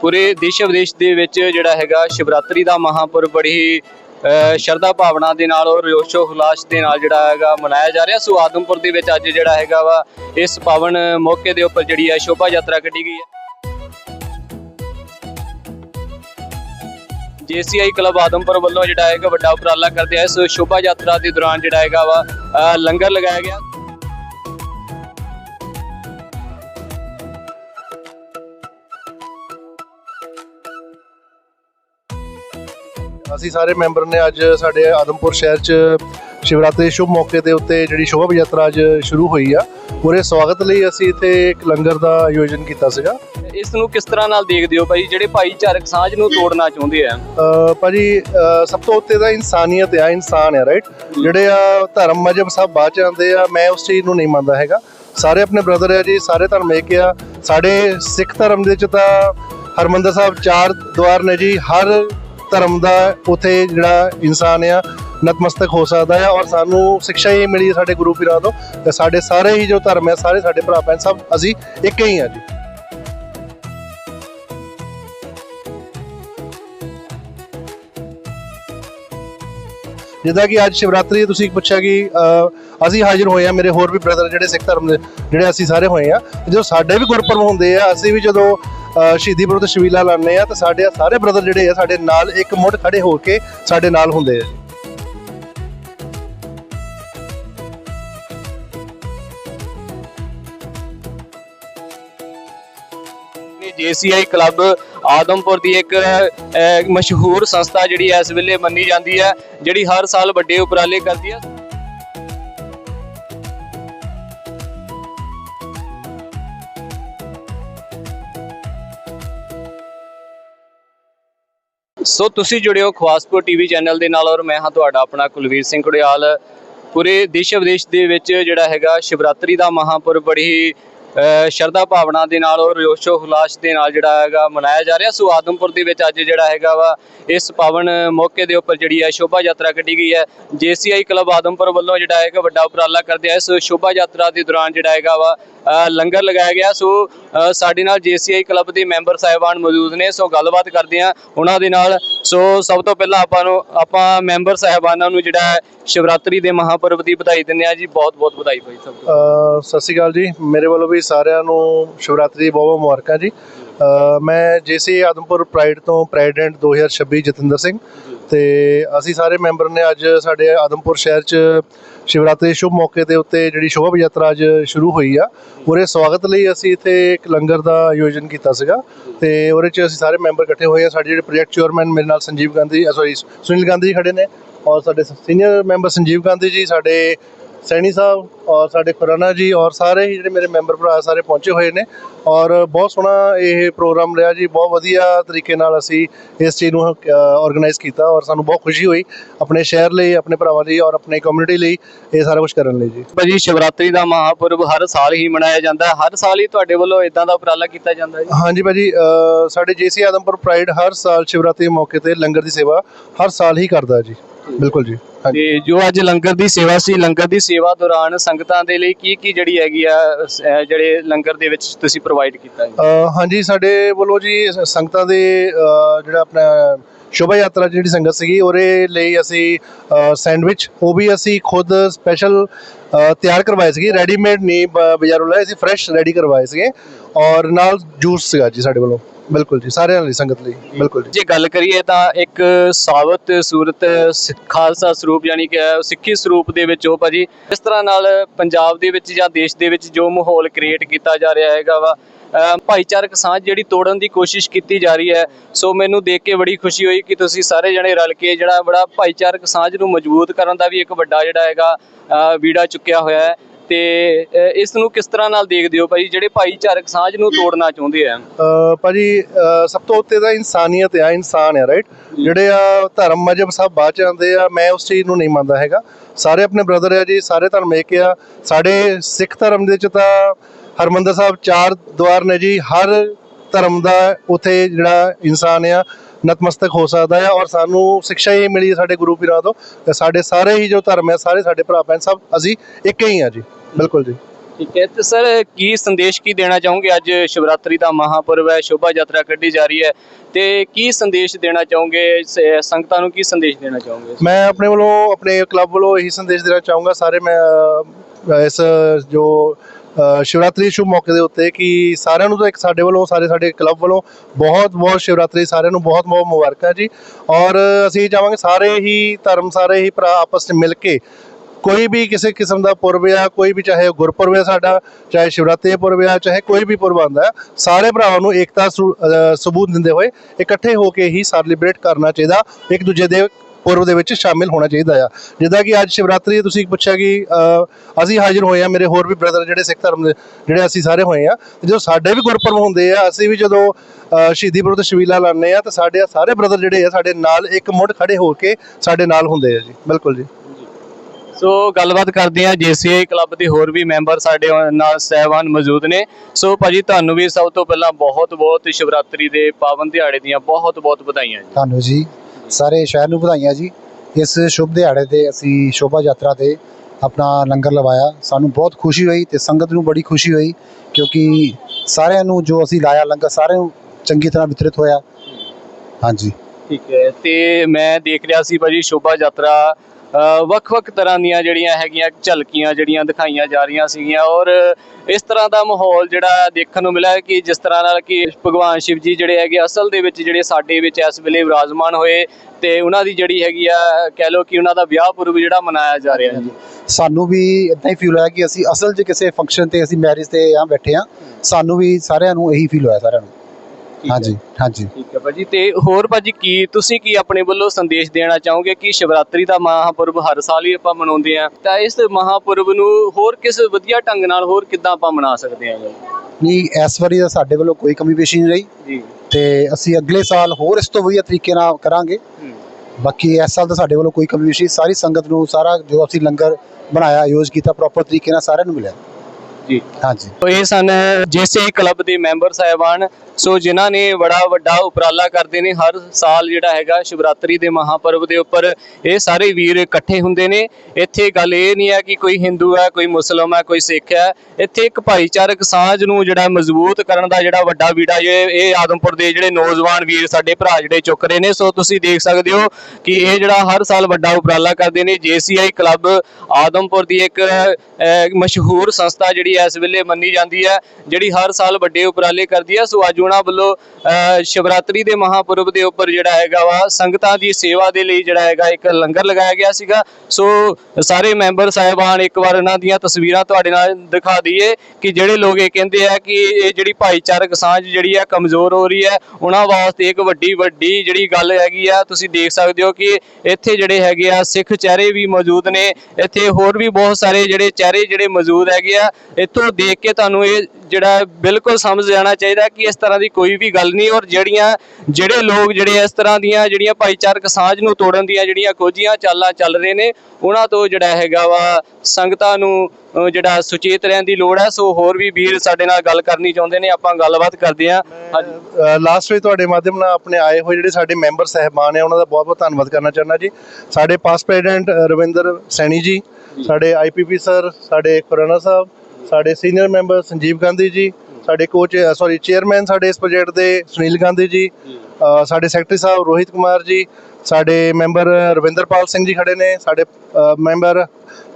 ਪੂਰੇ ਦੇਸ਼ ਵਿਦੇਸ਼ ਦੇ ਵਿੱਚ ਜਿਹੜਾ ਹੈਗਾ ਸ਼ਿਵਰਾਤਰੀ ਦਾ ਮਹਾਪੁਰਬ ਬੜੀ ਹੀ ਸ਼ਰਧਾ ਭਾਵਨਾ ਦੇ ਨਾਲ ਔਰ ਜੋਸ਼ੋ ਹੁਲਾਸ ਦੇ ਨਾਲ ਜਿਹੜਾ ਹੈਗਾ ਮਨਾਇਆ ਜਾ ਰਿਹਾ। ਸੋ ਆਦਮਪੁਰ ਦੇ ਵਿੱਚ ਅੱਜ ਜਿਹੜਾ ਹੈਗਾ ਵਾ, ਇਸ ਪਾਵਨ ਮੌਕੇ ਦੇ ਉੱਪਰ ਜਿਹੜੀ ਹੈ ਸ਼ੋਭਾ ਯਾਤਰਾ ਕੱਢੀ ਗਈ ਹੈ। ਜੀਸੀਆਈ ਕਲੱਬ ਆਦਮਪੁਰ ਵੱਲੋਂ ਜਿਹੜਾ ਹੈਗਾ ਵੱਡਾ ਉਪਰਾਲਾ ਕਰਦੇ ਆ। ਇਸ ਸ਼ੋਭਾ ਯਾਤਰਾ ਦੇ ਦੌਰਾਨ ਜਿਹੜਾ ਹੈਗਾ ਵਾ ਲੰਗਰ ਲਗਾਇਆ ਗਿਆ। ਅਸੀਂ ਸਾਰੇ ਮੈਂਬਰ ਨੇ ਅੱਜ ਸਾਡੇ ਆਦਮਪੁਰ ਸ਼ਹਿਰ 'ਚ ਸ਼ਿਵਰਾਤਰੀ ਦੇ ਸ਼ੁਭ ਮੌਕੇ ਦੇ ਉੱਤੇ ਜਿਹੜੀ ਸ਼ੋਭਾ ਯਾਤਰਾ ਅੱਜ ਸ਼ੁਰੂ ਹੋਈ ਆ। ਪੂਰੇ ਸਵਾਗਤ ਲਈ ਅਸੀਂ ਇੱਥੇ ਇੱਕ ਲੰਗਰ ਦਾ ਆਯੋਜਨ ਕੀਤਾ ਸੀਗਾ। ਇਸ ਨੂੰ ਕਿਸ ਤਰ੍ਹਾਂ ਨਾਲ ਦੇਖਦੇ ਹੋ ਭਾਈ? ਜਿਹੜੇ ਭਾਈਚਾਰਕ ਸਾਂਝ ਨੂੰ ਤੋੜਨਾ ਚਾਹੁੰਦੇ ਆ। ਭਾਜੀ ਸਭ ਤੋਂ ਉੱਤੇ ਦਾ ਇਨਸਾਨੀਅਤ ਆ ਇਨਸਾਨ ਆ ਰਾਈਟ ਜਿਹੜੇ ਆ ਧਰਮ ਮਜਬ ਸਭ ਬਾਅਦ ਚ ਆਉਂਦੇ ਆ ਮੈਂ ਉਸ ਚੀਜ਼ ਨੂੰ ਨਹੀਂ ਮੰਨਦਾ ਹੈਗਾ। ਸਾਰੇ ਆਪਣੇ ਬ੍ਰਦਰ ਆ ਜੀ ਸਾਰੇ ਧਰਮ ਇੱਕ ਆ। ਸਾਡੇ ਸਿੱਖ ਧਰਮ ਦੇ ਵਿੱਚ ਤਾਂ ਹਰਮੰਦਰ ਸਾਹਿਬ ਚਾਰ ਦੁਆਰ ਨੇ ਜੀ ਹਰ ਧਰਮ ਦਾ ਉਥੇ ਜਿਹੜਾ ਇਨਸਾਨ ਆ ਨਤਮਸਤਕ ਹੋ ਸਕਦਾ ਆ ਔਰ ਸਾਨੂੰ ਸਿੱਖਿਆ ਇਹ ਮਿਲੀ ਸਾਡੇ ਗੁਰੂ ਪੀਰਾਂ ਤੋਂ ਕਿ ਸਾਡੇ ਸਾਰੇ ਹੀ ਜੋ ਧਰਮ ਹੈ ਸਾਰੇ ਸਾਡੇ ਭਰਾ ਭੈਣ ਸਭ ਅਸੀਂ ਇੱਕ ਹੀ ਆ ਜੀ। ਜਿੱਦਾਂ ਕਿ ਅੱਜ ਸ਼ਿਵਰਾਤਰੀ ਤੁਸੀਂ ਪੁੱਛਿਆ ਕਿ ਅਹ, ਅਸੀਂ ਹਾਜ਼ਰ ਹੋਏ ਆ ਮੇਰੇ ਹੋਰ ਵੀ ਬ੍ਰਦਰ ਜਿਹੜੇ ਸਿੱਖ ਧਰਮ ਦੇ ਜਿਹੜੇ ਅਸੀਂ ਸਾਰੇ ਹੋਏ ਆ ਜਦੋਂ ਸਾਡੇ ਵੀ ਗੁਰਪੁਰਬ ਹੁੰਦੇ ਆ ਅਸੀਂ ਵੀ ਜਦੋਂ ਸ਼ਹੀਦੀ ਪੁਰਬ ਤੇ ਸ਼ਵੀਲਾ ਲਾਉਂਦੇ ਆ ਤਾਂ ਸਾਡੇ ਸਾਰੇ ਬ੍ਰਦਰ ਜਿਹੜੇ ਆ, ਸਾਡੇ ਨਾਲ ਇੱਕ ਮੁੱਢ ਖੜੇ ਹੋ ਕੇ ਸਾਡੇ ਨਾਲ ਹੁੰਦੇ ਆ। ਜੀਸੀਆਈ ਕਲੱਬ ਆਦਮਪੁਰ ਦੀ ਇੱਕ ਮਸ਼ਹੂਰ ਸੰਸਥਾ ਜਿਹੜੀ ਇਸ ਵੇਲੇ ਮੰਨੀ ਜਾਂਦੀ ਹੈ ਜਿਹੜੀ ਹਰ ਸਾਲ ਵੱਡੇ ਉਪਰਾਲੇ ਕਰਦੀ ਹੈ ਸੋ ਤੁਸੀਂ ਜੁੜਿਓ ਹੋ ਖਵਾਸਪੁਰ ਟੀਵੀ ਚੈਨਲ ਦੇ ਨਾਲ ਔਰ ਮੈਂ ਹਾਂ ਤੁਹਾਡਾ ਆਪਣਾ ਕੁਲਵੀਰ ਸਿੰਘ ਕੁੜਿਆਲ ਪੂਰੇ ਦੇਸ਼ ਵਿਦੇਸ਼ ਦੇ ਵਿੱਚ ਜਿਹੜਾ ਹੈਗਾ ਸ਼ਿਵਰਾਤਰੀ ਦਾ ਮਹਾਪੁਰਬ ਬੜੀ ਹੀ ਸ਼ਰਧਾ ਭਾਵਨਾ ਦੇ ਨਾਲ ਔਰ ਜੋਸ਼ੋ ਹੁਲਾਸ ਦੇ ਨਾਲ ਜਿਹੜਾ ਹੈਗਾ ਮਨਾਇਆ ਜਾ ਰਿਹਾ। ਸੋ ਆਦਮਪੁਰ ਦੇ ਵਿੱਚ ਅੱਜ ਜਿਹੜਾ ਹੈਗਾ ਵਾ, ਇਸ ਪਾਵਨ ਮੌਕੇ ਦੇ ਉੱਪਰ ਜਿਹੜੀ ਹੈ ਸ਼ੋਭਾ ਯਾਤਰਾ ਕੱਢੀ ਗਈ ਹੈ। ਜੀਸੀਆਈ ਕਲੱਬ ਆਦਮਪੁਰ ਵੱਲੋਂ ਜਿਹੜਾ ਹੈਗਾ ਵੱਡਾ ਉਪਰਾਲਾ ਕਰਦੇ ਆ। ਇਸ ਸ਼ੋਭਾ ਯਾਤਰਾ ਦੇ ਦੌਰਾਨ ਜਿਹੜਾ ਹੈਗਾ ਵਾ ਲੰਗਰ ਲਗਾਇਆ ਗਿਆ। ਸੋ ਸਾਡੇ ਨਾਲ ਜੀਸੀਆਈ ਕਲੱਬ ਦੇ ਮੈਂਬਰ ਸਾਹਿਬਾਨ ਮੌਜੂਦ ਨੇ। ਸੋ ਗੱਲਬਾਤ ਕਰਦੇ ਆ ਉਹਨਾਂ ਦੇ ਨਾਲ। ਸੋ ਸਭ ਤੋਂ ਪਹਿਲਾਂ ਆਪਾਂ ਨੂੰ, ਆਪਾਂ ਮੈਂਬਰ ਸਾਹਿਬਾਨਾਂ ਨੂੰ ਜਿਹੜਾ ਹੈ ਸ਼ਿਵਰਾਤਰੀ ਦੇ ਮਹਾਪੁਰਬ ਦੀ ਵਧਾਈ ਦਿੰਦੇ ਆ ਜੀ। ਬਹੁਤ ਬਹੁਤ ਵਧਾਈ ਭਾਈ ਸਭ ਤੋਂ ਸਤਿ ਸ਼੍ਰੀ ਅਕਾਲ ਜੀ। ਮੇਰੇ ਵੱਲੋਂ ਵੀ ਸਾਰਿਆਂ ਨੂੰ ਸ਼ਿਵਰਾਤਰੀ ਦੀ ਬਹੁਤ ਬਹੁਤ ਮੁਬਾਰਕਾਂ ਜੀ। ਅਹ ਮੈਂ ਜੇਸੀ ਆਦਮਪੁਰ ਪ੍ਰਾਈਡ ਤੋਂ ਪ੍ਰੈਜ਼ੀਡੈਂਟ 2026 ਜਤਿੰਦਰ ਸਿੰਘ ਤੇ ਅਸੀਂ ਸਾਰੇ ਮੈਂਬਰ ਨੇ ਅੱਜ ਸਾਡੇ ਆਦਮਪੁਰ ਸ਼ਹਿਰ 'ਚ ਸ਼ਿਵਰਾਤਰੀ ਸ਼ੁਭ ਮੌਕੇ ਦੇ ਉੱਤੇ ਜਿਹੜੀ ਸ਼ੋਭਾ ਯਾਤਰਾ ਅੱਜ ਸ਼ੁਰੂ ਹੋਈ ਆ, ਉਹਦੇ ਸਵਾਗਤ ਲਈ ਅਸੀਂ ਇੱਥੇ ਇੱਕ ਲੰਗਰ ਦਾ ਆਯੋਜਨ ਕੀਤਾ ਸੀਗਾ ਤੇ ਉਹਦੇ 'ਚ ਅਸੀਂ ਸਾਰੇ ਮੈਂਬਰ ਇਕੱਠੇ ਹੋਏ ਆ। ਸਾਡੇ ਜਿਹੜੇ ਪ੍ਰੋਜੈਕਟ ਚੇਅਰਮੈਨ ਮੇਰੇ ਨਾਲ ਸੰਜੀਵ ਗਾਂਧੀ ਸੌਰੀ ਸੁਨੀਲ ਗਾਂਧੀ ਜੀ ਖੜੇ ਨੇ ਔਰ ਸਾਡੇ ਸੀਨੀਅਰ ਮੈਂਬਰ ਸੰਜੀਵ ਗਾਂਧੀ ਜੀ, ਸਾਡੇ ਸੈਣੀ ਸਾਹਿਬ ਔਰ ਸਾਡੇ ਖੁਰਾਨਾ ਜੀ ਔਰ ਸਾਰੇ ਹੀ ਜਿਹੜੇ ਮੇਰੇ ਮੈਂਬਰ ਭਰਾ ਸਾਰੇ ਪਹੁੰਚੇ ਹੋਏ ਨੇ ਔਰ ਬਹੁਤ ਸੋਹਣਾ ਇਹ ਪ੍ਰੋਗਰਾਮ ਰਿਹਾ ਜੀ ਬਹੁਤ ਵਧੀਆ ਤਰੀਕੇ ਨਾਲ ਅਸੀਂ ਇਸ ਚੀਜ਼ ਨੂੰ ਆਰਗੇਨਾਈਜ਼ ਕੀਤਾ ਔਰ ਸਾਨੂੰ ਬਹੁਤ ਖੁਸ਼ੀ ਹੋਈ ਆਪਣੇ ਸ਼ਹਿਰ ਲਈ ਆਪਣੇ ਭਰਾਵਾਂ ਲਈ ਔਰ ਆਪਣੇ ਕਮਿਊਨਿਟੀ ਲਈ ਇਹ ਸਾਰਾ ਕੁਝ ਕਰਨ ਲਈ ਜੀ। ਭਾਜੀ ਸ਼ਿਵਰਾਤਰੀ ਦਾ ਮਹਾਪੁਰਬ ਹਰ ਸਾਲ ਹੀ ਮਨਾਇਆ ਜਾਂਦਾ ਹਰ ਸਾਲ ਹੀ ਤੁਹਾਡੇ ਵੱਲੋਂ ਇਦਾਂ ਦਾ ਉਪਰਾਲਾ ਕੀਤਾ ਜਾਂਦਾ ਜੀ? ਹਾਂਜੀ ਭਾਜੀ ਸਾਡੇ ਜੇਸੀ ਆਦਮਪੁਰ ਪ੍ਰਾਈਡ ਹਰ ਸਾਲ ਸ਼ਿਵਰਾਤਰੀ ਮੌਕੇ ਤੇ ਲੰਗਰ ਦੀ ਸੇਵਾ ਹਰ ਸਾਲ ਹੀ ਕਰਦਾ ਜੀ। ਬਿਲਕੁਲ ਜੀ ਹਾਂਜੀ। ਤੇ ਜੋ ਅੱਜ ਲੰਗਰ ਦੀ ਸੇਵਾ ਸੀ ਲੰਗਰ ਦੀ ਸੇਵਾ ਦੌਰਾਨ ਸੰਗਤਾਂ ਦੇ ਲਈ ਕੀ ਕੀ ਜਿਹੜੀ ਹੈਗੀ ਆ ਅਹ, ਜਿਹੜੇ ਲੰਗਰ ਦੇ ਵਿੱਚ ਤੁਸੀਂ ਪ੍ਰੋਵਾਈਡ ਕੀਤਾ ਅ, ਹਾਂਜੀ ਸਾਡੇ ਵੱਲੋਂ ਜੀ ਸ- ਸੰਗਤਾਂ ਦੇ ਅ, ਜਿਹੜਾ ਆਪਣਾ ਸ਼ੋਭਾ ਯਾਤਰਾ ਜਿਹੜੀ ਸੰਗਤ ਸੀਗੀ ਉਹਦੇ ਲਈ ਅਸੀਂ ਅ, ਸੈਂਡਵਿਚ ਉਹ ਵੀ ਅਸੀਂ ਖੁਦ ਸਪੈਸ਼ਲ ਤਿਆਰ ਕਰਵਾਏ ਸੀਗੇ। ਰੈਡੀਮੇਡ ਨਹੀਂ ਬ- ਬਾਜ਼ਾਰੋਂ ਲਏ ਅਸੀਂ ਫਰੈਸ਼ ਰੈਡੀ ਕਰਵਾਏ ਸੀਗੇ। ਔਰ ਨਾਲ ਜੂਸ ਸੀਗਾ ਜੀ ਸਾਡੇ ਵੱਲੋਂ। ਬਿਲਕੁਲ ਜੀ ਸਾਰਿਆਂ ਲਈ ਸੰਗਤ ਲਈ ਬਿਲਕੁਲ ਜੀ। ਜੇ ਗੱਲ ਕਰੀਏ ਤਾਂ ਇੱਕ ਸਾਵਤ ਸੂਰਤ ਸਿ- ਖਾਲਸਾ ਸਰੂਪ ਯਾਨੀ ਕਿ ਸਿੱਖੀ ਸਰੂਪ ਦੇ ਵਿੱਚ ਉਹ ਭਾਜੀ ਇਸ ਤਰ੍ਹਾਂ ਨਾਲ ਪੰਜਾਬ ਦੇ ਵਿੱਚ ਜਾਂ ਦੇਸ਼ ਦੇ ਵਿੱਚ ਜੋ ਮਾਹੌਲ ਕ੍ਰੀਏਟ ਕੀਤਾ ਜਾ ਰਿਹਾ ਹੈਗਾ ਵਾ ਭਾਈਚਾਰਕ ਸਾਂਝ ਜਿਹੜੀ ਤੋੜਨ ਦੀ ਕੋਸ਼ਿਸ਼ ਕੀਤੀ ਜਾ ਰਹੀ ਹੈ ਸੋ ਮੈਨੂੰ ਦੇਖ ਕੇ ਬੜੀ ਖੁਸ਼ੀ ਹੋਈ ਕਿ ਤੁਸੀਂ ਸਾਰੇ ਜਣੇ ਰਲ ਕੇ ਜਿਹੜਾ ਬੜਾ ਭਾਈਚਾਰਕ ਸਾਂਝ ਨੂੰ ਮਜ਼ਬੂਤ ਕਰਨ ਦਾ ਵੀ ਇੱਕ ਵੱਡਾ ਜਿਹੜਾ ਹੈਗਾ ਬੀੜਾ ਚੁੱਕਿਆ ਹੋਇਆ ਹੈ। ਤੇ ਇਸ ਨੂੰ ਕਿਸ ਤਰ੍ਹਾਂ ਨਾਲ ਦੇਖਦੇ ਹੋ ਭਾਈ? ਜਿਹੜੇ ਭਾਈਚਾਰਕ ਸਾਂਝ ਨੂੰ ਤੋੜਨਾ ਚਾਹੁੰਦੇ ਆ। ਭਾਜੀ ਸਭ ਤੋਂ ਉੱਤੇ ਦਾ ਇਨਸਾਨੀਅਤ ਆ ਇਨਸਾਨ ਆ ਰਾਈਟ ਜਿਹੜੇ ਆ ਧਰਮ ਮਜਬ ਸਭ ਬਾਅਦ ਚ ਆਉਂਦੇ ਆ ਮੈਂ ਉਸ ਚੀਜ਼ ਨੂੰ ਨਹੀਂ ਮੰਨਦਾ ਹੈਗਾ। ਸਾਰੇ ਆਪਣੇ ਬ੍ਰਦਰ ਆ ਜੀ ਸਾਰੇ ਧਰਮ ਇੱਕ ਆ। ਸਾਡੇ ਸਿੱਖ ਧਰਮ ਦੇ ਵਿੱਚ ਤਾਂ ਹਰਮੰਦਰ ਸਾਹਿਬ ਚਾਰ ਦੁਆਰ ਨੇ ਜੀ। ਹਰ ਧਰਮ ਦਾ ਉਥੇ ਜਿਹੜਾ ਇਨਸਾਨ ਆ ਨਤਮਸਤਕ ਹੋ ਸਕਦਾ ਆ ਔਰ ਸਾਨੂੰ ਸਿੱਖਿਆ ਇਹ ਮਿਲੀ ਹੈ ਸਾਡੇ ਗੁਰੂ ਪੀਰਾਂ ਤੋਂ। ਸਾਡੇ ਸਾਰੇ ਹੀ ਜੋ ਧਰਮ ਹੈ ਸਾਰੇ ਸਾਡੇ ਭਰਾ ਭੈਣ ਸਭ ਅਸੀਂ ਇੱਕ ਹੀ ਆ ਜੀ। ਬਿਲਕੁਲ ਜੀ। ਠੀਕ ਹੈ। ਤੇ ਸਰ ਕੀ ਸੰਦੇਸ਼ ਕੀ ਦੇਣਾ ਚਾਹੋਗੇ? ਅੱਜ ਸ਼ਿਵਰਾਤਰੀ ਦਾ ਮਹਾਪੁਰਬ ਹੈ ਸ਼ੋਭਾ ਯਾਤਰਾ ਕੱਢੀ ਜਾ ਰਹੀ ਹੈ। ਤੇ ਕੀ ਸੰਦੇਸ਼ ਦੇਣਾ ਚਾਹੋਗੇ? ਸ- ਸੰਗਤਾਂ ਨੂੰ ਕੀ ਸੰਦੇਸ਼ ਦੇਣਾ ਚਾਹੋਗੇ? ਮੈਂ ਆਪਣੇ ਵੱਲੋਂ ਆਪਣੇ ਕਲੱਬ ਵੱਲੋਂ ਇਹੀ ਸੰਦੇਸ਼ ਦੇਣਾ ਚਾਹੂੰਗਾ ਸਾਰੇ। ਮੈਂ ਅਹ, ਇਸ ਜੋ ਅਹ, ਸ਼ਿਵਰਾਤਰੀ ਸ਼ੁਭ ਮੌਕੇ ਦੇ ਉੱਤੇ ਕਿ ਸਾਰਿਆਂ ਨੂੰ ਤਾਂ ਇੱਕ ਸਾਡੇ ਵੱਲੋਂ ਸਾਰੇ ਸਾਡੇ ਕਲੱਬ ਵੱਲੋਂ ਬਹੁਤ ਬਹੁਤ ਸ਼ਿਵਰਾਤਰੀ ਸਾਰਿਆਂ ਨੂੰ ਬਹੁਤ ਬਹੁਤ ਮੁਬਾਰਕਾਂ ਜੀ। ਔਰ ਅਸੀਂ ਚਾਹਾਂਗੇ ਸਾਰੇ ਹੀ ਧਰਮ ਸਾਰੇ ਹੀ ਭਰਾ ਆਪਸ ਵਿੱਚ ਮਿਲ ਕੇ ਕੋਈ ਵੀ ਕਿਸੇ ਕਿਸਮ ਦਾ ਪੁਰਬ ਆ ਕੋਈ ਵੀ ਚਾਹੇ ਗੁਰਪੁਰਬ ਆ ਸਾਡਾ ਚਾਹੇ ਸ਼ਿਵਰਾਤਰੀ ਪੁਰਬ ਆ ਚਾਹੇ ਕੋਈ ਵੀ ਪੁਰਬ ਆਉਂਦਾ ਹੈ, ਸਾਰੇ ਭਰਾਵਾਂ ਨੂੰ ਏਕਤਾ ਸੂ- ਸਬੂਤ ਦਿੰਦੇ ਹੋਏ ਇਕੱਠੇ ਹੋ ਕੇ ਹੀ ਸੈਲੀਬ੍ਰੇਟ ਕਰਨਾ ਚਾਹੀਦਾ ਇੱਕ ਦੂਜੇ ਦੇ ਪੁਰਬ ਦੇ ਵਿੱਚ ਸ਼ਾਮਿਲ ਹੋਣਾ ਚਾਹੀਦਾ ਆ। ਜਿੱਦਾਂ ਕਿ ਅੱਜ ਸ਼ਿਵਰਾਤਰੀ ਤੁਸੀਂ ਪੁੱਛਿਆ ਕਿ ਅਸੀਂ ਹਾਜ਼ਰ ਹੋਏ ਆ ਮੇਰੇ ਹੋਰ ਵੀ ਬ੍ਰਦਰ ਜਿਹੜੇ ਸਿੱਖ ਧਰਮ ਦੇ ਜਿਹੜੇ ਅਸੀਂ ਸਾਰੇ ਹੋਏ ਆ ਤੇ ਜਦੋਂ ਸਾਡੇ ਵੀ ਗੁਰਪੁਰਬ ਹੁੰਦੇ ਆ ਅਸੀਂ ਵੀ ਜਦੋਂ ਸ਼ਹੀਦੀ ਪੁਰਬ ਤੇ ਸ਼ਬੀਲਾ ਲਾਉਂਦੇ ਆ ਤਾਂ ਸਾਡੇ ਸਾਰੇ ਬ੍ਰਦਰ ਜਿਹੜੇ ਆ ਸਾਡੇ ਨਾਲ ਇੱਕ ਮੁੱਢ ਖੜੇ ਹੋ ਕੇ ਸਾਡੇ ਨਾਲ ਹੁੰਦੇ ਆ ਜੀ। ਬਿਲਕੁਲ ਜੀ। ਸੋ ਗੱਲਬਾਤ ਕਰਦੇ ਹਾਂ ਜੀਸੀਆਈ ਕਲੱਬ ਦੇ ਹੋਰ ਵੀ ਮੈਂਬਰ ਸਾਡੇ ਨਾਲ ਸਹਿਬਾਨ ਮੌਜੂਦ ਨੇ। ਸੋ ਭਾਜੀ ਤੁਹਾਨੂੰ ਵੀ ਸਭ ਤੋਂ ਪਹਿਲਾਂ ਬਹੁਤ ਬਹੁਤ ਸ਼ਿਵਰਾਤਰੀ ਦੇ ਪਾਵਨ ਦਿਹਾੜੇ ਦੀਆਂ ਬਹੁਤ ਬਹੁਤ ਵਧਾਈਆਂ ਜੀ। ਤੁਹਾਨੂੰ ਜੀ। ਸਾਰੇ ਸ਼ਹਿਰ ਨੂੰ ਵਧਾਈਆਂ ਜੀ। ਇਸ ਸ਼ੁਭ ਦਿਹਾੜੇ ਤੇ ਅਸੀਂ ਸ਼ੋਭਾ ਯਾਤਰਾ ਤੇ ਆਪਣਾ ਲੰਗਰ ਲਵਾਇਆ। ਸਾਨੂੰ ਬਹੁਤ ਖੁਸ਼ੀ ਹੋਈ ਤੇ ਸੰਗਤ ਨੂੰ ਬੜੀ ਖੁਸ਼ੀ ਹੋਈ ਕਿਉਂਕਿ ਸਾਰਿਆਂ ਨੂੰ ਜੋ ਅਸੀਂ ਲਾਇਆ ਲੰਗਰ ਸਾਰਿਆਂ ਨੂੰ ਚੰਗੀ ਤਰ੍ਹਾਂ ਵਿਤਰਿਤ ਹੋਇਆ। ਹਾਂਜੀ। ਠੀਕ ਹੈ ਤੇ ਮੈਂ ਦੇਖ ਰਿਹਾ ਸੀ ਭਾਜੀ ਸ਼ੋਭਾ ਯਾਤਰਾ ਵੱਖ-ਵੱਖ ਤਰ੍ਹਾਂ ਦੀਆਂ ਜਿਹੜੀਆਂ ਹੈਗੀਆਂ ਝਲਕੀਆਂ ਜਿਹੜੀਆਂ ਦਿਖਾਈਆਂ ਜਾ ਰਹੀਆਂ ਸੀਗੀਆਂ ਔਰ ਇਸ ਤਰ੍ਹਾਂ ਦਾ ਮਾਹੌਲ ਜਿਹੜਾ ਦੇਖਣ ਨੂੰ ਮਿਲਿਆ ਕਿ ਜਿਸ ਤਰ੍ਹਾਂ ਨਾਲ ਕਿ ਭਗਵਾਨ ਸ਼ਿਵ ਜੀ ਜਿਹੜੇ ਹੈਗੇ ਅਸਲ ਦੇ ਵਿੱਚ ਜਿਹੜੇ ਸਾਡੇ ਵਿੱਚ ਇਸ ਵੇਲੇ ਵਿਰਾਜਮਾਨ ਹੋਏ ਤੇ ਉਹਨਾਂ ਦੀ ਜਿਹੜੀ ਹੈਗੀ ਆ, ਕਹਿ ਲਓ ਕਿ ਉਹਨਾਂ ਦਾ ਵਿਆਹ ਪੁਰਬ ਜਿਹੜਾ ਮਨਾਇਆ ਜਾ ਰਿਹਾ ਜੀ ਸਾਨੂੰ ਵੀ ਇਦਾਂ ਹੀ ਫੀਲ ਹੋਇਆ ਕਿ ਅਸੀਂ ਅਸਲ 'ਚ ਕਿਸੇ ਫੰਕਸ਼ਨ ਤੇ, ਅਸੀਂ ਮੈਰਿਜ ਤੇ ਆ ਬੈਠੇ ਆ। ਸਾਨੂੰ ਵੀ ਸਾਰਿਆਂ ਨੂੰ ਇਹੀ ਫੀਲ ਹੋਇਆ ਸਾਰਿਆਂ ਨੂੰ। ਠੀਕ ਹੈ। ਹਾਂਜੀ ਹਾਂਜੀ। ਠੀਕ ਹੈ ਭਾਜੀ। ਤੇ ਹੋਰ ਭਾਜੀ ਕੀ ਤੁਸੀਂ ਕੀ ਆਪਣੇ ਵੱਲੋਂ ਸੰਦੇਸ਼ ਦੇਣਾ ਚਾਹੋਗੇ ਕਿ ਸ਼ਿਵਰਾਤਰੀ ਦਾ ਮਹਾਪੁਰਬ ਹਰ ਸਾਲ ਹੀ ਆਪਾਂ ਮਨਾਉਂਦੇ ਆ ਤਾਂ ਇਸ ਮਹਾਪੁਰਬ ਨੂੰ ਹੋਰ ਕਿਸ ਵਧੀਆ ਢੰਗ ਨਾਲ ਹੋਰ ਕਿੱਦਾਂ ਆਪਾਂ ਮਨਾ ਸਕਦੇ ਜੀ? ਨਹੀਂ ਇਸ ਵਾਰੀ ਤਾਂ ਸਾਡੇ ਵੱਲੋਂ ਕੋਈ ਕਮੀ ਪੇਸ਼ੀ ਨਹੀਂ ਰਹੀ। ਜੀ। ਤੇ ਅਸੀਂ ਅਗਲੇ ਸਾਲ ਹੋਰ ਇਸ ਤੋਂ ਵਧੀਆ ਤਰੀਕੇ ਨਾਲ ਕਰਾਂਗੇ। ਬਾਕੀ ਇਸ ਸਾਲ ਤਾਂ ਸਾਡੇ ਵੱਲੋਂ ਕੋਈ ਕਮੀ ਪੇਸ਼ੀ ਸਾਰੀ ਸੰਗਤ ਨੂੰ ਸਾਰਾ ਜੋ ਅਸੀਂ ਲੰਗਰ ਬਣਾਇਆ ਆਯੋਜ ਕੀਤਾ ਪ੍ਰੋਪਰ ਤਰੀਕੇ ਨਾਲ ਸਾਰਿਆਂ ਨੂੰ ਮਿਲਿਆ। ਜੀ। ਹਾਂਜੀ। ਤੋ ਇਹ ਸਨ ਜੇਸੇ ਕਲੱਬ ਦੇ ਮੈਂਬਰ ਸਾਹਿਬਾਨ। ਸੋ ਜਿਨ੍ਹਾਂ ਨੇ ਬੜਾ ਵੱਡਾ ਉਪਰਾਲਾ ਕਰਦੇ ਨੇ ਹਰ ਸਾਲ ਜਿਹੜਾ ਹੈਗਾ ਸ਼ਿਵਰਾਤਰੀ ਦੇ ਮਹਾਪਰਵ ਦੇ ਉੱਪਰ ਇਹ ਸਾਰੇ ਵੀਰ ਇਕੱਠੇ ਹੁੰਦੇ ਨੇ। ਇੱਥੇ ਗੱਲ ਇਹ ਨਹੀਂ ਹੈ ਕਿ ਕੋਈ ਹਿੰਦੂ ਹੈ ਕੋਈ ਮੁਸਲਮ ਹੈ ਕੋਈ ਸਿੱਖ ਹੈ। ਇੱਥੇ ਇੱਕ ਭਾਈਚਾਰਕ ਸਾਂਝ ਨੂੰ ਜਿਹੜਾ ਮਜ਼ਬੂਤ ਕਰਨ ਦਾ ਜਿਹੜਾ ਵੱਡਾ ਵੀੜਾ ਇਹ ਆਦਮਪੁਰ ਦੇ ਜਿਹੜੇ ਨੌਜਵਾਨ ਵੀਰ ਸਾਡੇ ਭਰਾ ਜਿਹੜੇ ਚੁੱਕ ਰਹੇ ਨੇ। ਸੋ ਤੁਸੀਂ ਦੇਖ ਸਕਦੇ ਹੋ ਕਿ ਇਹ ਜਿਹੜਾ ਹਰ ਸਾਲ ਵੱਡਾ ਉਪਰਾਲਾ ਕਰਦੇ ਨੇ। ਜੀਸੀਆਈ ਕਲੱਬ ਆਦਮਪੁਰ ਦੀ ਇੱਕ ਮਸ਼ਹੂਰ ਸੰਸਥਾ ਜਿਹੜੀ ਇਸ ਵੇਲੇ ਮੰਨੀ ਜਾਂਦੀ ਹੈ, ਜਿਹੜੀ ਹਰ ਸਾਲ ਵੱਡੇ ਉਪਰਾਲੇ ਕਰਦੀ ਹੈ। ਸੋ ਅੱਜ ਉਹਨਾਂ ਵੱਲੋਂ ਸ਼ਿਵਰਾਤਰੀ ਦੇ ਮਹਾਪੁਰਬ ਦੇ ਉੱਪਰ ਜਿਹੜਾ ਹੈਗਾ ਵਾ, ਸੰਗਤਾਂ ਦੀ ਸੇਵਾ ਦੇ ਲਈ ਜਿਹੜਾ ਹੈਗਾ ਇੱਕ ਲੰਗਰ ਲਗਾਇਆ ਗਿਆ ਸੀਗਾ। ਸੋ ਸਾਰੇ ਮੈਂਬਰ ਸਾਹਿਬਾਨ ਇੱਕ ਵਾਰ ਇਹਨਾਂ ਦੀਆਂ ਤਸਵੀਰਾਂ ਤੁਹਾਡੇ ਨਾਲ ਦਿਖਾ ਦਈਏ ਕਿ ਜਿਹੜੇ ਲੋਕ ਇਹ ਕਹਿੰਦੇ ਆ ਕਿ ਇਹ ਜਿਹੜੀ ਭਾਈਚਾਰਕ ਸਾਂਝ ਜਿਹੜੀ ਆ ਕਮਜ਼ੋਰ ਹੋ ਰਹੀ ਹੈ। ਉਹਨਾਂ ਵਾਸਤੇ ਇੱਕ ਵੱਡੀ ਵੱਡੀ ਜਿਹੜੀ ਗੱਲ ਹੈਗੀ ਆ। ਤੁਸੀਂ ਦੇਖ ਸਕਦੇ ਹੋ ਕਿ ਇੱਥੇ ਜਿਹੜੇ ਹੈਗੇ ਆ, ਸਿੱਖ ਚਿਹਰੇ ਵੀ ਮੌਜੂਦ ਨੇ। ਇੱਥੇ ਹੋਰ ਵੀ ਬਹੁਤ ਸਾਰੇ ਜਿਹੜੇ ਚਿਹਰੇ ਜਿਹੜੇ ਮੌਜੂਦ ਹੈਗੇ ਆ ਇੱਥੋਂ ਦੇਖ ਕੇ ਤੁਹਾਨੂੰ ਇਹ ਜਿਹੜਾ ਬਿਲਕੁਲ ਸਮਝ ਜਾਣਾ ਚਾਹੀਦਾ ਕਿ ਇਸ ਤਰ੍ਹਾਂ ਦੀ ਕੋਈ ਵੀ ਗੱਲ ਨਹੀਂ ਔਰ ਜਿਹੜੀਆਂ ਜਿਹੜੇ ਲੋਕ ਜਿਹੜੇ ਇਸ ਤਰ੍ਹਾਂ ਦੀਆਂ ਜਿਹੜੀਆਂ ਭਾਈਚਾਰਕ ਸਾਂਝ ਨੂੰ ਤੋੜਨ ਦੀਆਂ ਜਿਹੜੀਆਂ ਕੋਝੀਆਂ ਚਾਲਾਂ ਚੱਲ ਰਹੇ ਨੇ ਉਹਨਾਂ ਤੋਂ ਜਿਹੜਾ ਹੈਗਾ ਵਾ ਸੰਗਤਾਂ ਨੂੰ ਜਿਹੜਾ ਸੁਚੇਤ ਰਹਿਣ ਦੀ ਲੋੜ ਹੈ। ਸੋ ਹੋਰ ਵੀ ਵੀਰ ਸਾਡੇ ਨਾਲ ਗੱਲ ਕਰਨੀ ਚਾਹੁੰਦੇ ਨੇ ਆਪਾਂ ਗੱਲਬਾਤ ਕਰਦੇ ਹਾਂ। ਹਾਂਜੀ ਲਾਸਟ ਵਿੱਚ ਤੁਹਾਡੇ ਮਾਧਿਅਮ ਨਾਲ ਆਪਣੇ ਆਏ ਹੋਏ ਜਿਹੜੇ ਸਾਡੇ ਮੈਂਬਰ ਸਹਿਬਾਨ ਹੈ ਉਹਨਾਂ ਦਾ ਬਹੁਤ ਬਹੁਤ ਧੰਨਵਾਦ ਕਰਨਾ ਚਾਹੁੰਦਾ ਜੀ। ਸਾਡੇ ਪਾਸ ਪ੍ਰੈਜ਼ੀਡੈਂਟ ਰਵਿੰਦਰ ਸੈਣੀ ਜੀ ਸਾਡੇ ਆਈਪੀਪੀ ਸਰ ਸਾਡੇ ਖੁਰਾਨਾ ਸਾਹਿਬ ਸਾਡੇ ਸੀਨੀਅਰ ਮੈਂਬਰ ਸੰਜੀਵ ਗਾਂਧੀ ਜੀ, ਸਾਡੇ ਕੋਚ ਸੌਰੀ ਚੇਅਰਮੈਨ ਸਾਡੇ ਇਸ ਪ੍ਰੋਜੈਕਟ ਦੇ ਸੁਨੀਲ ਗਾਂਧੀ ਜੀ ਸਾਡੇ ਸੈਕਟਰੀ ਸਾਹਿਬ ਰੋਹਿਤ ਕੁਮਾਰ ਜੀ, ਸਾਡੇ ਮੈਂਬਰ ਰਵਿੰਦਰਪਾਲ ਸਿੰਘ ਜੀ ਖੜੇ ਨੇ, ਸਾਡੇ ਮੈਂਬਰ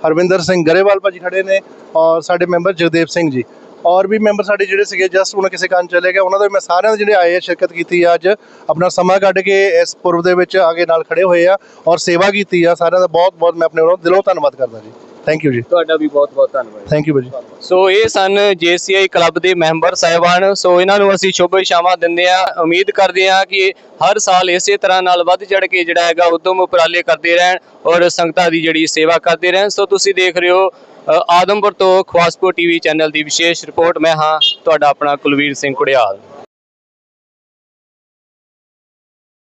ਹਰਵਿੰਦਰ ਸਿੰਘ ਗਰੇਵਾਲ ਭਾਜੀ ਖੜੇ ਨੇ ਔਰ ਸਾਡੇ ਮੈਂਬਰ ਜਗਦੇਵ ਸਿੰਘ ਜੀ। ਔਰ ਵੀ ਮੈਂਬਰ ਸਾਡੇ ਜਿਹੜੇ ਸੀਗੇ ਜਸਟ ਉਹਨਾਂ ਕਿਸੇ ਕਾਰਨ ਚਲੇ ਗਏ, ਉਹਨਾਂ ਦਾ ਮੈਂ ਸਾਰਿਆਂ ਦੇ ਜਿਹੜੇ ਆਏ ਆ, ਸ਼ਿਰਕਤ ਕੀਤੀ ਆ, ਅੱਜ ਆਪਣਾ ਸਮਾਂ ਕੱਢ ਕੇ ਇਸ ਪੁਰਬ ਦੇ ਵਿੱਚ ਆਗੇ ਨਾਲ ਖੜੇ ਹੋਏ ਆ ਔਰ ਸੇਵਾ ਕੀਤੀ ਆ, ਸਾਰਿਆਂ ਦਾ ਬਹੁਤ ਬਹੁਤ ਮੈਂ ਆਪਣੇ ਵੱਲੋਂ ਦਿਲੋਂ ਧੰਨਵਾਦ ਕਰਦਾ ਜੀ। ਥੈਂਕ ਯੂ ਜੀ। ਤੁਹਾਡਾ ਵੀ ਬਹੁਤ ਬਹੁਤ ਧੰਨਵਾਦ। ਥੈਂਕ ਯੂ ਭਾਜੀ। ਸੋ ਇਹ ਸਨ ਜੀਸੀਆਈ ਕਲੱਬ ਦੇ ਮੈਂਬਰ ਸਾਹਿਬਾਨ। ਸੋ ਇਹਨਾਂ ਨੂੰ ਅਸੀਂ ਸ਼ੁਭ ਇਸ਼ਾਵਾਂ ਦਿੰਦੇ ਆ ਉਮੀਦ ਕਰਦੇ ਆ ਕਿ ਹਰ ਸਾਲ ਇਸੇ ਤਰ੍ਹਾਂ ਨਾਲ ਵੱਧ ਚੜ ਕੇ ਜਿਹੜਾ ਹੈਗਾ ਉਦਮ ਉਪਰਾਲੇ ਕਰਦੇ ਰਹਿਣ ਔਰ ਸੰਗਤਾਂ ਦੀ ਜਿਹੜੀ ਸੇਵਾ ਕਰਦੇ ਰਹਿਣ। ਸੋ ਤੁਸੀਂ ਦੇਖ ਰਹੇ ਹੋ ਆਦਮਪੁਰ ਤੋਂ ਖਵਾਸਪੁਰ ਟੀਵੀ ਚੈਨਲ ਦੀ ਵਿਸ਼ੇਸ਼ ਰਿਪੋਰਟ। ਮੈਂ ਹਾਂ ਤੁਹਾਡਾ ਆਪਣਾ ਕੁਲਵੀਰ ਸਿੰਘ ਕੁੜਿਆਲ।